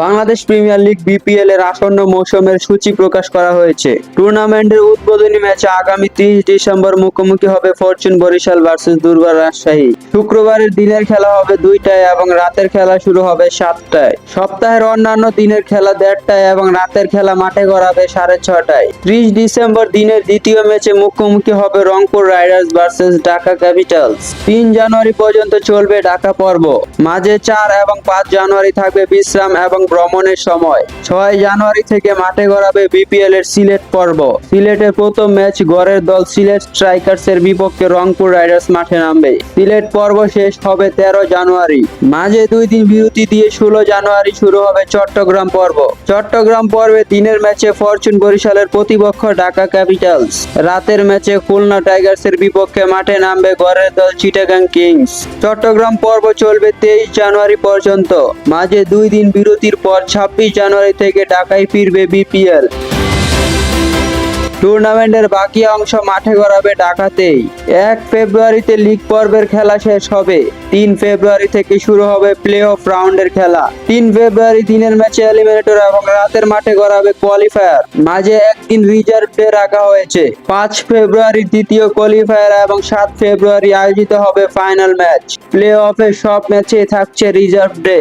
Bangladesh premier league BPL এর আসন্ন মৌসুমের সূচি প্রকাশ করা হয়েছে। টুর্নামেন্টের উদ্বোধনী ম্যাচে আগামী তিরিশ ডিসেম্বর মুখোমুখি হবে ফরচুন বরিশাল ভার্সেস দুর্বার রাজশাহী। শুক্রবারের দিনের খেলা হবে দুইটায় এবং রাতের খেলা শুরু হবে সাতটায়। সপ্তাহের অন্যান্য দিনের খেলা দেড়টায় এবং রাতের খেলা মাঠে গড়াবে সাড়ে ছটায়। ত্রিশ ডিসেম্বর দিনের দ্বিতীয় ম্যাচে মুখোমুখি হবে Rangpur riders versus Dhaka capitals. তিন জানুয়ারি পর্যন্ত চলবে ঢাকা পর্ব। মাঝে চার এবং পাঁচ জানুয়ারি থাকবে বিশ্রাম এবং ভ্রমণের সময়। ছয় জানুয়ারি থেকে মাঠে গড়াবে বিপিএল এর সিলেট পর্ব। সিলেটের প্রথম ম্যাচ গড়ের দল সিলেট স্ট্রাইকার্স এর বিপক্ষে রংপুর রাইডার্স মাঠে নামবে। সিলেট পর্ব শেষ হবে তেরো জানুয়ারি। মাঝে দুই দিন বিরতি দিয়ে ষোলো জানুয়ারি শুরু হবে চট্টগ্রাম পর্ব। চট্টগ্রাম পর্বে দিনের ম্যাচে ফরচুন বরিশালের প্রতিপক্ষ ঢাকা ক্যাপিটালস। রাতের ম্যাচে খুলনা টাইগার্স এর বিপক্ষে মাঠে নামবে গড়ের দল চিটাগাং কিংস। চট্টগ্রাম পর্ব চলবে তেইশ জানুয়ারি পর্যন্ত। মাঝে দুই দিন বিরতির পর ছাব্বিশ জানুয়ারি থেকে ঢাকায় ফিরবে বিপিএল। টুর্নামেন্টের বাকি অংশ মাঠে গড়াবে ঢাকাতেই। এক ফেব্রুয়ারিতে লিগ পর্বের খেলা শেষ হবে। তিন ফেব্রুয়ারি থেকে শুরু হবে প্লে অফ রাউন্ডের খেলা। তিন ফেব্রুয়ারি দিনের ম্যাচে এলিমিনেটর এবং রাতের মাঠে গড়াবে কোয়ালিফায়ার। মাঝে একদিন রিজার্ভ ডে রাখা হয়েছে। পাঁচ ফেব্রুয়ারি দ্বিতীয় কোয়ালিফায়ার এবং সাত ফেব্রুয়ারি আয়োজিত হবে ফাইনাল ম্যাচ। প্লে অফে সব ম্যাচে থাকছে রিজার্ভ ডে।